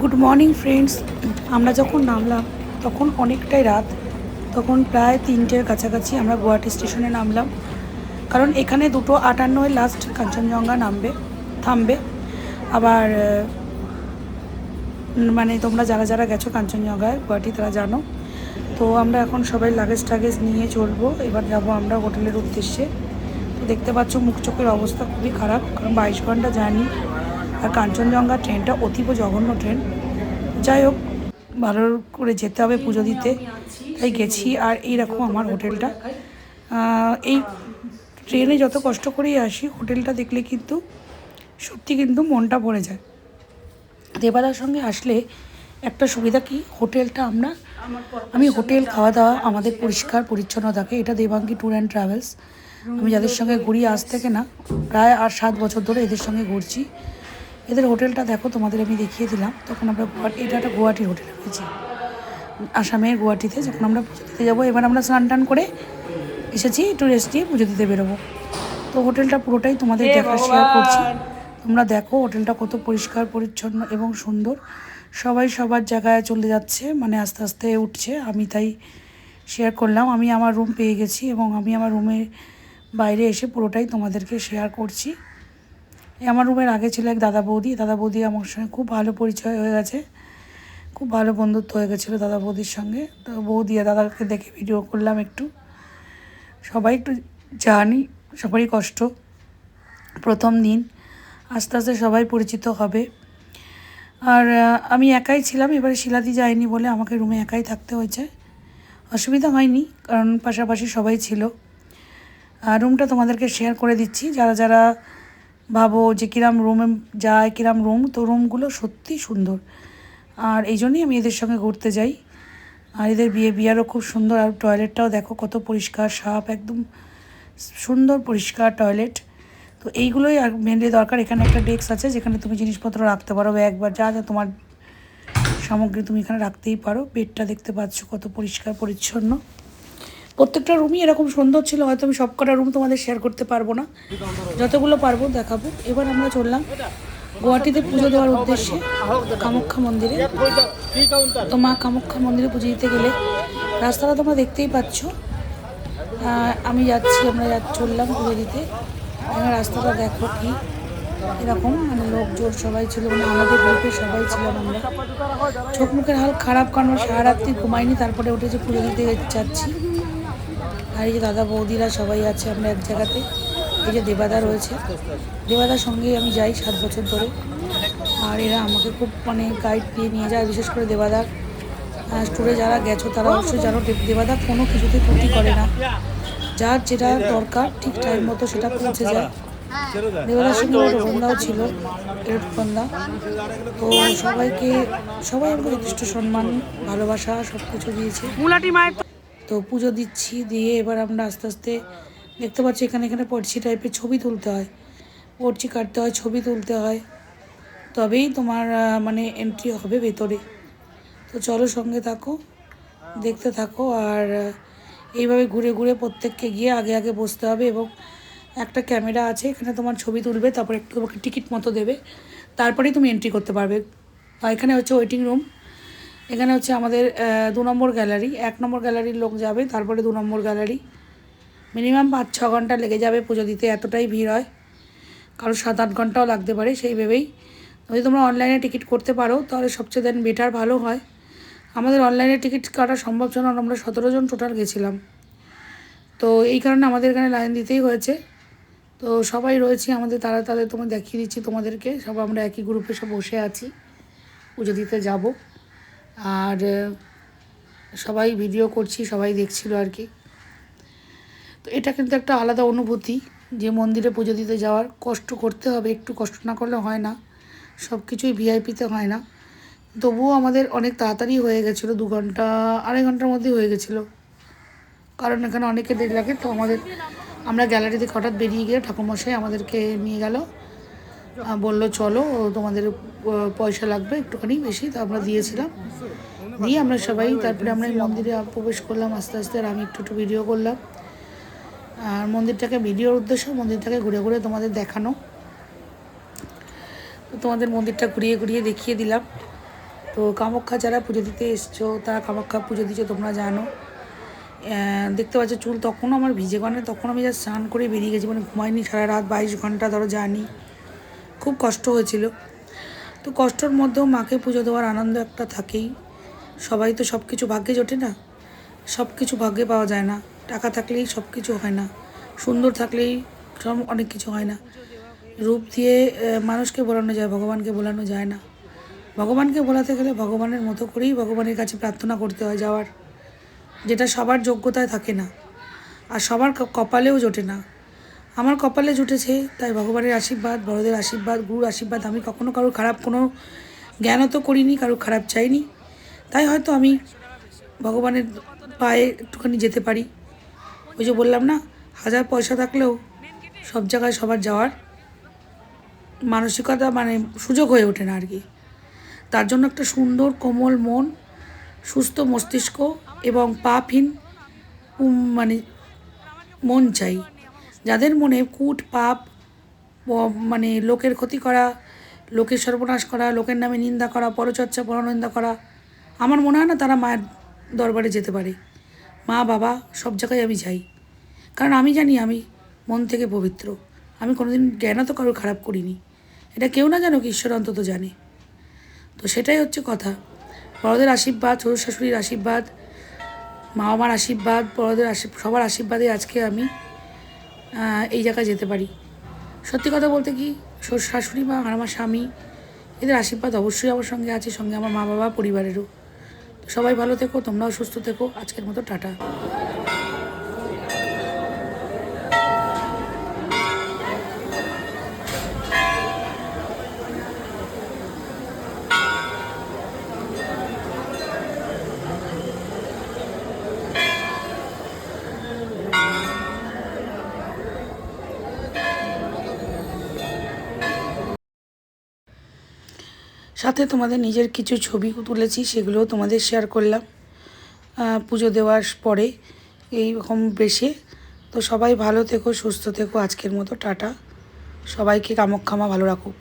Good morning friends আমরা যখন নামলাম, তখন অনেকটাই রাত। তখন প্রায় তিনটের কাছাকাছি আমরা গুয়াহাটি স্টেশনে নামলাম। কারণ এখানে দুটো আটান্নয় লাস্ট কাঞ্চনজঙ্ঘা নামবে, থামবে। আবার মানে তোমরা যারা যারা গেছো কাঞ্চনজঙ্ঘায়, গুয়াহাটি তারা জানো। তো আমরা এখন সবাই লাগেজ টাগেজ নিয়ে চলবো। এবার যাব আমরা হোটেলের উদ্দেশ্যে। তো দেখতে পাচ্ছ মুখ চোখের অবস্থা খুবই খারাপ, কারণ বাইশ ঘণ্টা জার্নি। আর কাঞ্চনজঙ্ঘা ট্রেনটা অতীব জঘন্য ট্রেন। যাই হোক, ভালো করে যেতে হবে পুজো দিতে। তাই গেছি আর এইরকম আমার হোটেলটা। এই ট্রেনে যত কষ্ট করেই আসি, হোটেলটা দেখলে কিন্তু সত্যি কিন্তু মনটা ভরে যায়। দেবাদার সঙ্গে আসলে একটা সুবিধা কি, হোটেলটা আমরা, আমি হোটেল খাওয়া দাওয়া আমাদের পরিষ্কার পরিচ্ছন্ন থাকে এটা দেবাঙ্গি ট্যুর অ্যান্ড ট্রাভেলস। আমি যাদের সঙ্গে ঘুরি আজ থেকে না, প্রায় আর সাত বছর ধরে এদের সঙ্গে ঘুরছি। এদের হোটেলটা দেখো তোমাদের আমি দেখিয়ে দিলাম। তখন আমরা গুয়াহাটি এটা একটা গুয়াহাটির হোটেল রয়েছি। আসামের গুয়াহাটিতে যখন আমরা পুজো দিতে যাব এবার আমরা স্নান টান করে এসেছি একটু রেস্ট নিয়ে পুজো দিতে বেরোবো। তো হোটেলটা পুরোটাই তোমাদের দেখা শেয়ার করছি। তোমরা দেখো হোটেলটা কত পরিষ্কার পরিচ্ছন্ন এবং সুন্দর। সবাই সবার জায়গায় চলে যাচ্ছে মানে আস্তে আস্তে উঠছে। আমি তাই শেয়ার করলাম। আমি আমার রুম পেয়ে গেছি এবং আমি আমার রুমের বাইরে এসে পুরোটাই তোমাদেরকে শেয়ার করছি। আমার রুমের আগে ছিল এক দাদা বৌদি। দাদা বৌদি আমার সঙ্গে খুব ভালো পরিচয় হয়ে গেছে। খুব ভালো বন্ধুত্ব হয়ে গেছিল দাদা বৌদির সঙ্গে। তো বৌদি আর দাদাকে দেখে ভিডিও করলাম একটু। সবাই একটু জানি, সবারই কষ্ট। প্রথম দিন আস্তে আস্তে সবাই পরিচিত হবে। আর আমি একাই ছিলাম, এবারে শিলাদি যায়নি বলে আমাকে রুমে একাই থাকতে হয়েছে। অসুবিধা হয়নি, কারণ পাশাপাশি সবাই ছিল। আর রুমটা তোমাদেরকে শেয়ার করে দিচ্ছি। যারা যারা ভাবো যে কিরাম রুমে যায়, কিরাম রুম তো রুমগুলো সত্যি সুন্দর। আর এই জন্যই আমি এদের সঙ্গে ঘুরতে যাই। আর এদের বিয়ে, বিয়ারও খুব সুন্দর। আর টয়লেটটাও দেখো কত পরিষ্কার সাপ একদম সুন্দর পরিষ্কার টয়লেট তো এইগুলোই আর মেনলি দরকার। এখানে একটা ডেস্ক আছে যেখানে তুমি জিনিসপত্র রাখতে পারো একবার যা যা তোমার সামগ্রী তুমি এখানে রাখতেই পারো। বেডটা দেখতে পাচ্ছ কত পরিষ্কার, পরিচ্ছন্ন। প্রত্যেকটা রুমই এরকম সুন্দর ছিল, হয়তো আমি সব কটা রুম তোমাদের শেয়ার করতে পারব না। যতগুলো পারব দেখাবো। এবার আমরা চললাম গুয়াহাটিতে পুজো দেওয়ার উদ্দেশ্যে, কামাখ্যা মন্দিরে। তো মা কামাখ্যা মন্দিরে পুজো দিতে গেলে রাস্তাটা তোমরা দেখতেই পাচ্ছ। আমি যাচ্ছি, আমরা যা চললাম পুজো দিতে। রাস্তাটা দেখো কি এরকম মানে লোকজন সবাই ছিল মানে আমাদের গ্রুপে সবাই ছিলাম আমরা। চোখ মুখের হাল খারাপ, কারণ সারা রাত্রি ঘুমাইনি, তারপরে উঠেছে পুজো দিতে যাচ্ছি। আর এই যে দাদা বৌদিরা সবাই আছে আমরা এক জায়গাতে, এই যে দেবাদা রয়েছে। দেবাদার সঙ্গেই আমি যাই সাত বছর ধরে। আর এরা আমাকে খুব মানে গাইড দিয়ে নিয়ে যায়, বিশেষ করে দেবাদার। স্টোরে যারা গেছো তারা অবশ্যই জানো দেবাদা কোনো কিছুতে ত্রুটি করে না। যার যেটা দরকার, ঠিক টাইম মতো সেটা পৌঁছে যায়। দেবাদার সঙ্গে রোহনদাও ছিল রোহনদা তো সবাইকে, সবাই আমাকে যথেষ্ট সম্মান, ভালোবাসা সব কিছু দিয়েছে তো পুজো দিচ্ছি, দিয়ে এবার আমরা আস্তে আস্তে দেখতে পাচ্ছি এখানে এখানে পড়ছি টাইপের ছবি তুলতে হয়। পড়ছি, কাটতে হয়, ছবি তুলতে হয়। তবেই তোমার মানে এন্ট্রি হবে ভেতরে। তো চলো সঙ্গে থাকো, দেখতে থাকো আর এইভাবে ঘুরে ঘুরে প্রত্যেককে গিয়ে আগে আগে বসতে হবে এবং একটা ক্যামেরা আছে, এখানে তোমার ছবি তুলবে, তারপর একটু তোমাকে টিকিট মতো দেবে। তারপরেই তুমি এন্ট্রি করতে পারবে। এখানে হচ্ছে ওয়েটিং রুম এখানে হচ্ছে আমাদের দু নম্বর গ্যালারি। এক নম্বর গ্যালারির লোক যাবে, তারপরে দু নম্বর গ্যালারি। মিনিমাম পাঁচ ছ ঘণ্টা লেগে যাবে পুজো দিতে, এতটাই ভিড় হয়। কারও সাত আট ঘন্টাও লাগতে পারে, সেই ভেবেই। যদি তোমরা অনলাইনে টিকিট করতে পারো, তাহলে সবচেয়ে দেন বেটার ভালো হয়। আমাদের অনলাইনে টিকিট কাটা সম্ভব ছিল না, আমরা সতেরো জন টোটাল গেছিলাম। তো এই কারণে আমাদের এখানে লাইন দিতেই হয়েছে। তো সবাই রয়েছি আমাদের তারা, তাদের তোমার দেখিয়ে দিচ্ছি তোমাদেরকে। সব আমরা একই গ্রুপে সব বসে আছি। পুজো দিতে যাব। আর সবাই ভিডিও করছি, সবাই দেখছিল আর কি। তো এটা কিন্তু একটা আলাদা অনুভূতি যে মন্দিরে পুজো দিতে যাওয়ার। কষ্ট করতে হবে, একটু কষ্ট না করলে হয় না। সব কিছুই ভিআইপিতে হয় না। তবুও আমাদের অনেক তাড়াতাড়ি হয়ে গেছিল, দু ঘণ্টা, আড়াই ঘণ্টার মধ্যেই হয়ে গেছিল। কারণ এখানে অনেকে দেরি লাগে তো আমাদের, আমরা গ্যালারি থেকে হঠাৎ বেরিয়ে গিয়ে ঠাকুরমশাই আমাদেরকে নিয়ে গেল। বলল, চলো, তোমাদের পয়সা লাগবে একটুখানি বেশি। তো আমরা দিয়েছিলাম। দিয়ে আমরা সবাই, তারপরে আমরা মন্দিরে প্রবেশ করলাম আস্তে আস্তে, আর আমি একটু একটু ভিডিও করলাম। আর মন্দিরটাকে ভিডিওর উদ্দেশ্য মন্দিরটাকে ঘুরে ঘুরে তোমাদের দেখানো। তোমাদের মন্দিরটা ঘুরিয়ে ঘুরিয়ে দেখিয়ে দিলাম। তো কামাখ্যা যারা পুজো দিতে এসছো, তারা কামাখ্যা পুজো দিচ্ছ তোমরা জানো। দেখতে পাচ্ছ, চুল তখনও আমার ভিজে কারণে তখন আমি যা স্নান করে বেরিয়ে গেছি মানে ঘুমাইনি সারা রাত, বাইশ ঘণ্টা ধরো জানি খুব কষ্ট হয়েছিল। তো কষ্টর মধ্যেও মাকে পুজো দেওয়ার আনন্দ একটা থাকেই। সবাই তো সব কিছু ভাগ্যে জোটে না। সব কিছু ভাগ্যে পাওয়া যায় না। টাকা থাকলেই সব কিছু হয় না। সুন্দর থাকলেই সব অনেক কিছু হয় না। রূপ দিয়ে মানুষকে বোলানো যায়, ভগবানকে বোলানো যায় না। ভগবানকে বোলাতে গেলে ভগবানের মতো করেই ভগবানের কাছে প্রার্থনা করতে হয় যাওয়ার। যেটা সবার যোগ্যতায় থাকে না। আর সবার কপালেও জোটে না। আমার কপালে জুটেছে, তাই ভগবানের আশীর্বাদ, বড়দের আশীর্বাদ, গুরুর আশীর্বাদ, আমি কখনো কারোর খারাপ কোনো জ্ঞানও তো করিনি, কারোর খারাপ চাইনি। তাই হয়তো আমি ভগবানের পায়ে একটুখানি যেতে পারি। ওই যে বললাম না, হাজার পয়সা থাকলেও সব জায়গায় সবার যাওয়ার মানসিকতা মানে সুযোগ হয়ে ওঠে না আর কি। তার জন্য একটা সুন্দর, কোমল মন, সুস্থ মস্তিষ্ক এবং পাপহীন মানে মন চাই। যাদের মনে কূট, পাপ মানে লোকের ক্ষতি করা, লোকের সর্বনাশ করা, লোকের নামে নিন্দা করা, পরচর্চা, পরনিন্দা করা, আমার মনে হয় না তারা মায়ের দরবারে যেতে পারে। মা, বাবা, সব জায়গায় আমি যাই। কারণ আমি জানি আমি মন থেকে পবিত্র। আমি কোনোদিন জ্ঞানও তো কারোর খারাপ করিনি। এটা কেউ না জানো কি ঈশ্বর অন্তত জানে। তো সেটাই হচ্ছে কথা। বড়দের আশীর্বাদ শ্বশুর শাশুড়ির আশীর্বাদ মা বাবার আশীর্বাদ, বড়দের আশীর্বাদ, সবার আশীর্বাদে আজকে আমি এই জায়গায় যেতে পারি। সত্যি কথা বলতে কি শাশুড়ি মা আর আমার স্বামী, এদের আশীর্বাদ অবশ্যই আমার সঙ্গে আছে, সঙ্গে আমার মা বাবা পরিবারেরও। সবাই ভালো থেকো, তোমরাও সুস্থ থেকো। আজকের মতো টাটা। সাথে তোমাদের নিজের কিছু ছবি তুলেছি, সেগুলোও তোমাদের শেয়ার করলাম। পুজো দেওয়ার পরে এই রকম বেশে। তো সবাই ভালো থেকো, সুস্থ থেকো, আজকের মতো টাটা। সবাইকে কামক খামা ভালো রাখুক।